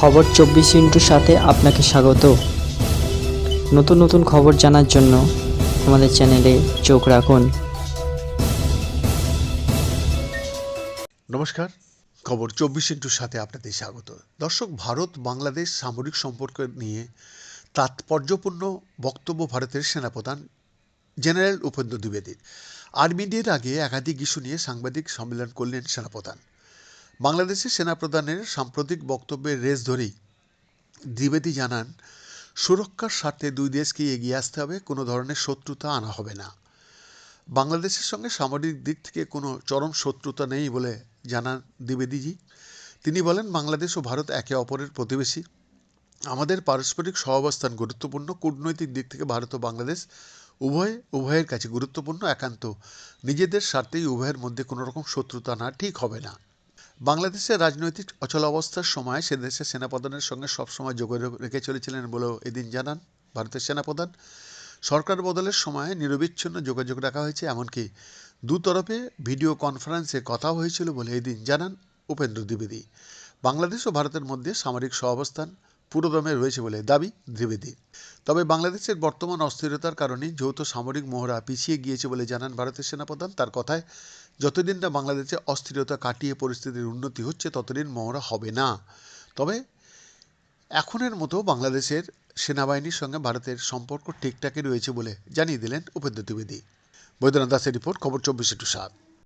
খবর চব্বিশ ইন্টুর সাথে আপনাকে স্বাগত। নতুন নতুন খবর জানার জন্য আমাদের চ্যানেলে চোখ রাখুন। নমস্কার, খবর চব্বিশ ইন্টুর সাথে আপনাদের স্বাগত। দর্শক, ভারত, বাংলাদেশ সামরিক সম্পর্ক নিয়ে তাৎপর্যপূর্ণ বক্তব্য ভারতের সেনাপ্রধান জেনারেল উপেন্দ্র দ্বিবেদীর। আর্মিদের আগে একাধিক ইস্যু নিয়ে সাংবাদিক সম্মেলন করলেন সেনাপ্রধান। বাংলাদেশের সেনাপ্রধানের সাম্প্রতিক বক্তব্যের রেস ধরেই দ্বিবেদী জানান, সুরক্ষার স্বার্থে দুই দেশকে এগিয়ে আসতে হবে, কোনো ধরনের শত্রুতা আনা হবে না। বাংলাদেশের সঙ্গে সামরিক দিক থেকে কোনো চরম শত্রুতা নেই বলে জানান দ্বিবেদীজি। তিনি বলেন, বাংলাদেশ ও ভারত একে অপরের প্রতিবেশী। আমাদের পারস্পরিক সহাবস্থান গুরুত্বপূর্ণ, কূটনৈতিক দিক থেকে ভারত ও বাংলাদেশ উভয়, উভয়ের কাছে গুরুত্বপূর্ণ, একান্ত। নিজেদের স্বার্থেই উভয়ের মধ্যে কোনো রকম শত্রুতা না ঠিক হবে না। বাংলাদেশের রাজনৈতিক অচলাবস্থার সময় সে দেশের সেনাপ্রধানের সঙ্গে সবসময় যোগাযোগ রেখে চলেছিলেন বলেও এদিন জানান ভারতের সেনাপ্রধান। সরকার বদলের সময় নিরবিচ্ছিন্ন যোগাযোগ রাখা হয়েছে, এমনকি দুতরফে ভিডিও কনফারেন্সে কথা হয়েছিল বলে এদিন জানান উপেন্দ্র দ্বিবেদী। বাংলাদেশ ও ভারতের মধ্যে সামরিক সহাবস্থান পুরোদমে রয়েছে বলে দাবি দ্বিবেদী। তবে বাংলাদেশের বর্তমান অস্থিরতার কারণে যৌথ সামরিক মহড়া পিছিয়ে গিয়েছে বলে জানান ভারতের সেনাপ্রধান। তার কথায়, যতদিন না বাংলাদেশে অস্থিরতা কাটিয়ে পরিস্থিতির উন্নতি হচ্ছে, ততদিন মহড়া হবে না। তবে এখনের মতো বাংলাদেশের সেনাবাহিনীর সঙ্গে ভারতের সম্পর্ক ঠিকঠাকই রয়েছে বলে জানিয়ে দিলেন উপেন্দ্র দ্বিবেদী। বৈদ্যনাথ দাসের রিপোর্ট, খবর চব্বিশ টু সাত